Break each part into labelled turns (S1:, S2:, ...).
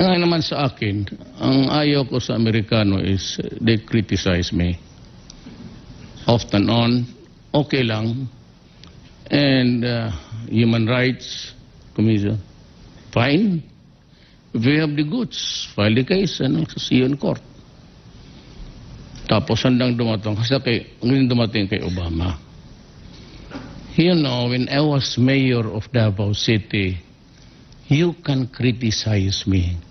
S1: Ngayon naman sa akin, ang ayaw ko sa Amerikano is they criticize me. Often on, okay lang. And uh, human rights commission, fine. If we have the goods, file the case and you in court. Tapos handang dumating, kasi kay, ngayon dumating kay Obama. You know, when I was mayor of Davao City, you can criticize me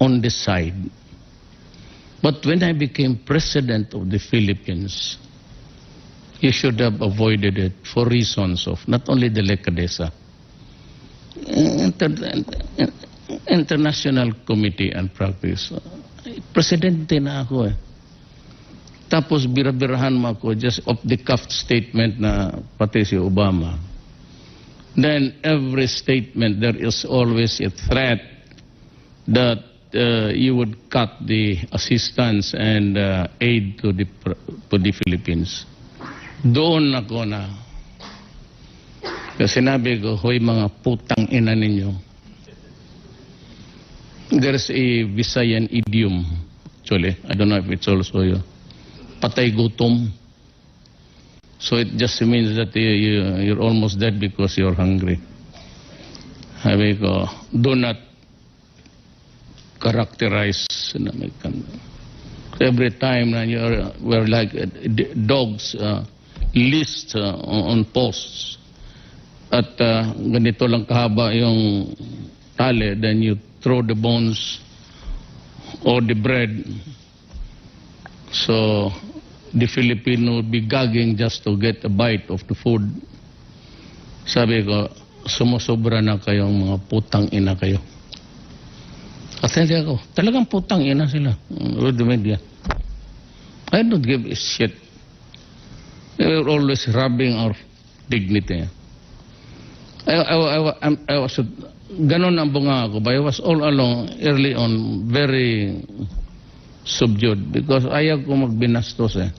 S1: on the side. But when I became president of the Philippines, you should have avoided it for reasons of not only the Lecadesa, inter- International Committee and Practice. Presidente na ako eh. Tapos birabirahan mo ako just off the cuff statement na pati si Obama. Then every statement there is always a threat that uh, you would cut the assistance and uh, aid to the to the Philippines. Doon ako na kasi sinabi ko, hoy mga putang ina ninyo. There's a Visayan idiom, actually. I don't know if it's also you. Patay gutom. So it just means that you, you, you're almost dead because you're hungry. Sabi ko, do not characterize na may kan- every time na you're we're like uh, dogs uh, list uh, on posts. At uh, ganito lang kahaba yung tali then you throw the bones or the bread. So the Filipino would be gagging just to get a bite of the food. Sabi ko sumusobra na kayong mga putang ina kayo at hindi ako, talagang putang ina sila with the media. I don't give a shit. They were always rubbing our dignity. I, I, I, I, I was, ganon ang bunga ako, but I was all along, early on, very subdued because ayaw ko magbinastos eh.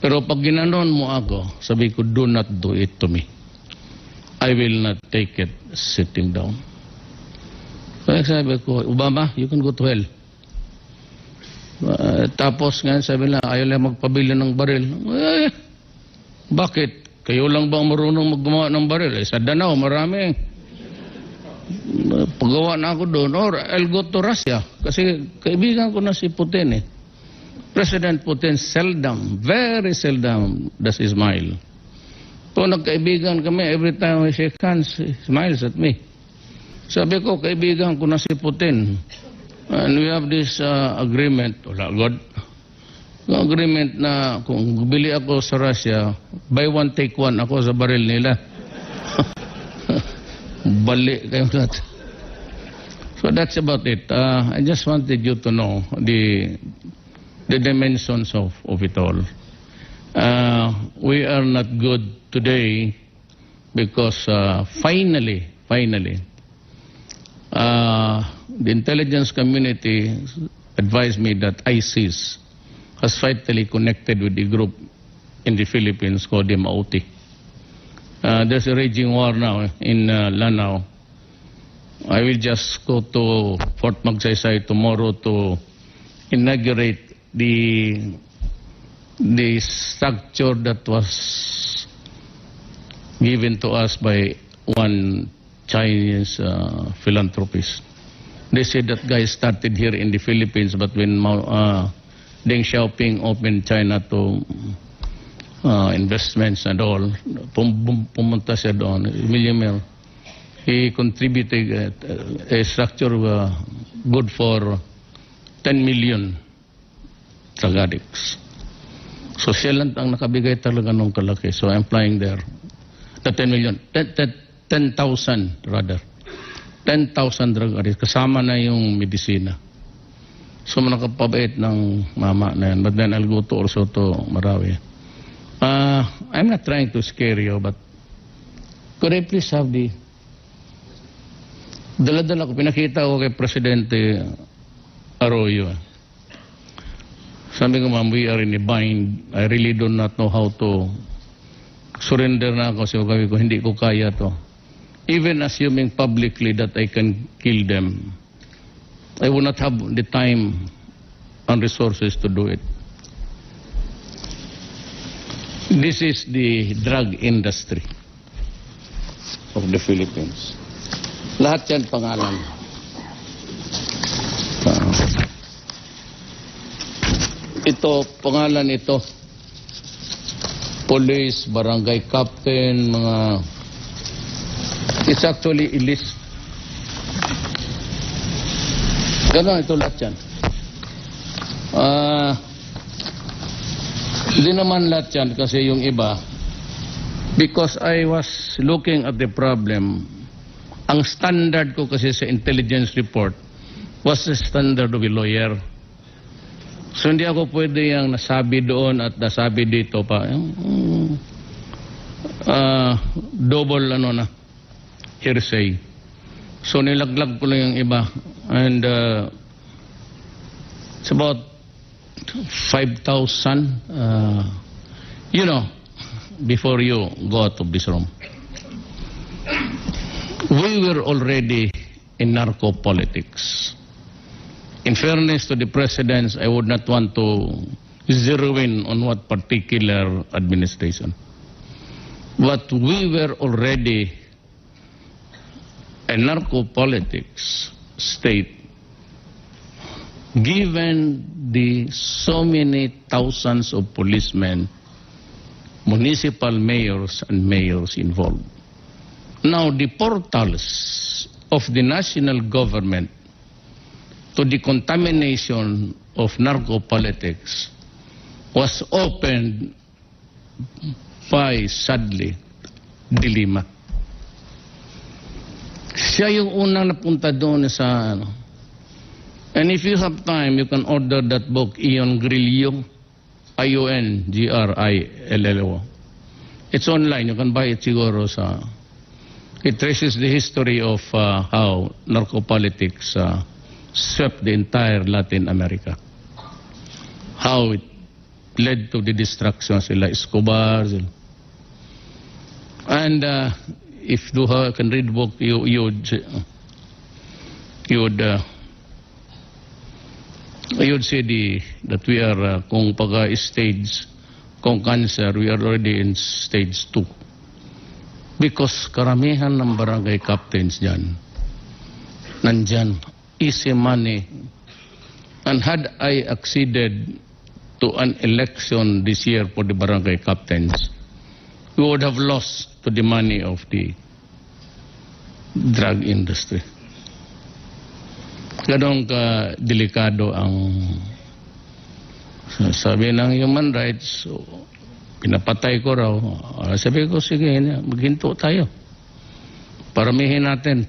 S1: Pero pag ginanon mo ako, sabi ko, do not do it to me. I will not take it sitting down. Kaya sabi ko, Obama, you can go to hell. Uh, tapos nga sabi nila, ayaw lang magpabili ng baril. Eh, bakit? Kayo lang ba marunong maggumawa ng baril? Eh, sa Danao, marami. Pagawa na ako doon. Or I'll go to Russia. Kasi kaibigan ko na si Putin eh. President Putin seldom, very seldom does he smile. Kung nagkaibigan kami, every time we shake hands, he smiles at me. Sabi ko, kaibigan ko na si Putin. And we have this uh, agreement, wala God, agreement na kung bili ako sa Russia, buy one, take one ako sa baril nila. Bali kayo lahat. So that's about it. Uh, I just wanted you to know the the dimensions of, of it all. Uh, we are not good today because uh, finally, finally, uh, the intelligence community advised me that ISIS has vitally connected with the group in the Philippines called the Mauti. Uh, there's a raging war now in uh, Lanao. I will just go to Fort Magsaysay tomorrow to inaugurate the the structure that was given to us by one Chinese uh, philanthropist. They said that guy started here in the Philippines, but when uh, Deng Xiaoping opened China to uh, investments and all, pum- pum- pumunta siya doon, millionaire. He contributed uh, a structure uh, good for 10 million drug addicts. So siya ang nakabigay talaga nung kalaki. So I'm flying there. The 10 million. 10 10,000 rather. 10,000 drug addicts. Kasama na yung medisina. So nakapabait ng mama na yan. But then I'll go to also to Marawi. Uh, I'm not trying to scare you, but could I please have the dala-dala ko, pinakita ko kay Presidente Arroyo. Sabi ko, ma'am, we are in a bind. I really do not know how to surrender na ako. So sabi ko, hindi ko kaya to. Even assuming publicly that I can kill them, I will not have the time and resources to do it. This is the drug industry of the Philippines. Lahat yan pangalan. Ah. ito, pangalan ito. Police, barangay captain, mga... It's actually a list. Ganon, ito lahat yan. Hindi naman lahat yan kasi yung iba, because I was looking at the problem, ang standard ko kasi sa intelligence report was the standard of a lawyer. So hindi ako pwede yung nasabi doon at nasabi dito pa. Ah, double ano na, hearsay. So nilaglag ko lang yung iba. And uh, it's about 5,000, uh, you know, before you go out of this room. We were already in narco politics. In fairness to the presidents, I would not want to zero in on what particular administration. But we were already a narco politics state given the so many thousands of policemen, municipal mayors and mayors involved. Now the portals of the national government to the contamination of narco politics was opened by, sadly, Dilima. Siya yung unang napunta doon sa ano, And if you have time, you can order that book, Ion Grillo, I-O-N-G-R-I-L-L-O. It's online. You can buy it siguro sa... It traces the history of uh, how narcopolitics uh, swept the entire Latin America. How it led to the destruction sila Escobar. And uh, if uh, can read book, you, you would, you would uh, I would say the, that we are, uh, kung pag stage, kung cancer, we are already in stage 2. Because karamihan ng barangay captains dyan, nandyan, easy money. And had I acceded to an election this year for the barangay captains, we would have lost to the money of the drug industry. Ganong ka delikado ang sabi ng human rights, so, pinapatay ko raw. Ah, Sabi ko, sige, maghinto tayo. Paramihin natin.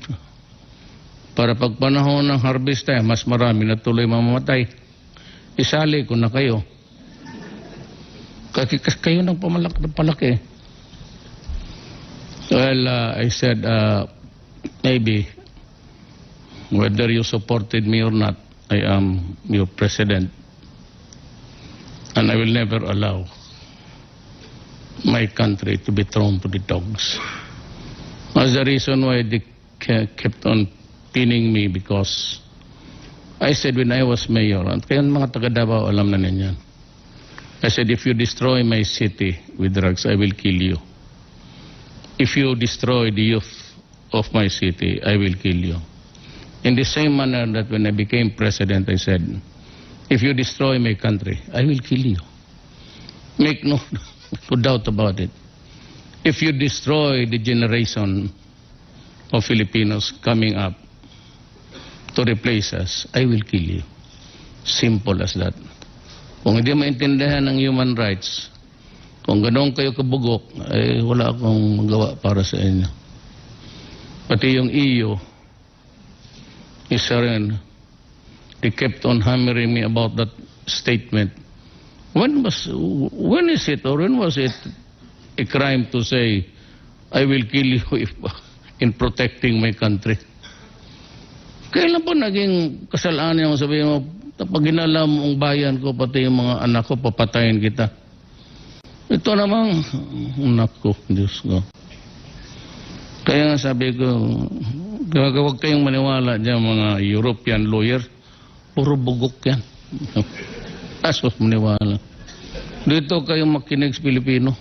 S1: Para pag panahon ng harvest time, mas marami na tuloy mamamatay. Isali ko na kayo. Kasi kayo nang pamalak palaki. Well, uh, I said, uh, maybe whether you supported me or not, I am your president. And I will never allow my country to be thrown to the dogs. That's the reason why they kept on pinning me because I said when I was mayor, at kaya mga taga Davao alam na ninyan. I said, if you destroy my city with drugs, I will kill you. If you destroy the youth of my city, I will kill you. In the same manner that when I became president, I said, if you destroy my country, I will kill you. Make no, no doubt about it. If you destroy the generation of Filipinos coming up to replace us, I will kill you. Simple as that. Kung hindi maintindihan ng human rights, kung ganoon kayo kabugok, eh wala akong magawa para sa inyo. Pati yung iyo, isa rin, they kept on hammering me about that statement. When was, when is it or when was it a crime to say, I will kill you if, in protecting my country? Kailan po naging kasalanan yung sabihin mo, pag ginala mo ang bayan ko, pati yung mga anak ko, papatayin kita. Ito namang, anak ko, Diyos ko. Kaya nga sabi ko, huwag kayong maniwala dyan mga European lawyer. Puro bugok yan. Asos maniwala. Dito kayo makinig sa Pilipino.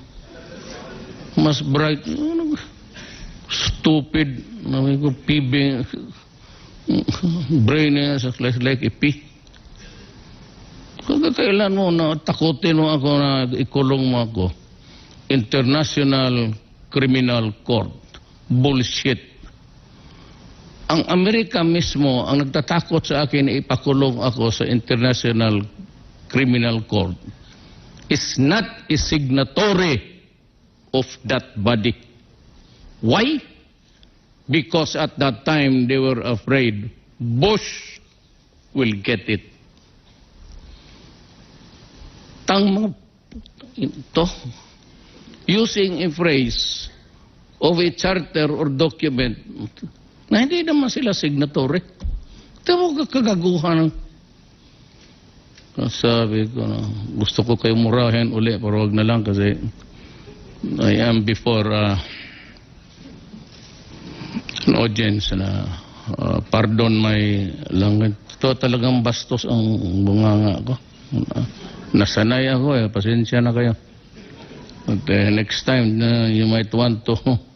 S1: Mas bright. Ano, stupid. Namin ko, pibing. Brain niya like, like ipi. Kailan mo na takutin mo ako na ikulong mo ako. International Criminal Court. Bullshit. Ang Amerika mismo ang nagtatakot sa akin na ipakulong ako sa International Criminal Court is not a signatory of that body. Why? Because at that time they were afraid Bush will get it. Tang mga ito, using a phrase of a charter or document na hindi naman sila signatory. Ito mo kagaguhan ng sabi ko na gusto ko kayo murahin uli pero wag na lang kasi I am before uh, an audience na uh, pardon my language. Ito talagang bastos ang bunganga ko. Uh, nasanay ako eh. Pasensya na kayo. But uh, next time na you might want to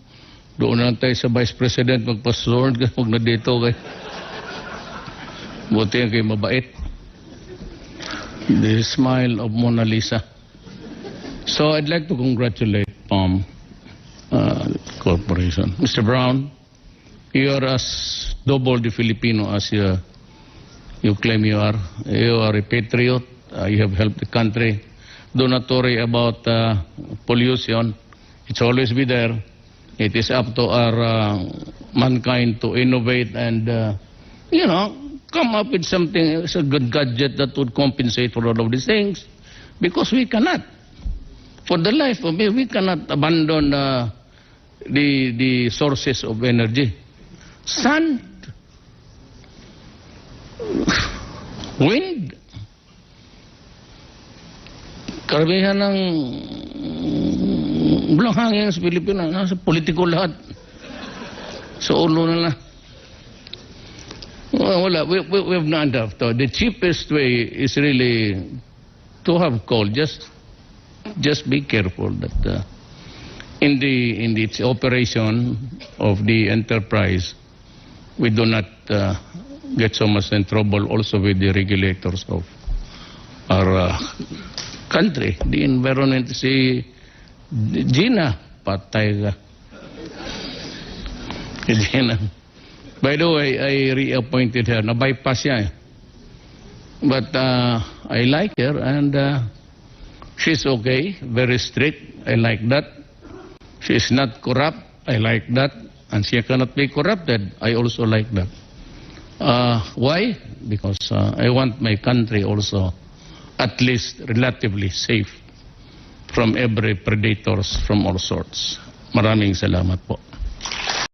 S1: doon na tayo sa Vice President magpa-sword ka. Huwag na dito kayo. Buti nga kayo mabait. The smile of Mona Lisa. So I'd like to congratulate PAM uh, Corporation. Mr. Brown, you are as double the Filipino as you, you claim you are. You are a patriot. Uh, you have helped the country. Do not worry about uh, pollution. It's always be there. It is up to our uh, mankind to innovate and, you know, come up with something, a good gadget that would compensate for all of these things. Because we cannot. For the life of me, we cannot abandon uh, the, the sources of energy. Sun, wind, karamihan ng bulang hangin sa Pilipinas, nasa politiko lahat. Sa ulo na lang. Well, wala, we, we, we have not enough. The cheapest way is really to have coal. Just, just be careful that uh, in the in the operation of the enterprise, we do not uh, get so much in trouble also with the regulators of our uh, country. The environment, si Gina, patay ka. Gina. By the way, I reappointed her. Na-bypass siya eh. But uh, I like her and uh, she's okay, very strict. I like that. She's not corrupt. I like that. And she cannot be corrupted. I also like that. Uh, why? Because uh, I want my country also at least relatively safe from every predators from all sorts. Maraming salamat po.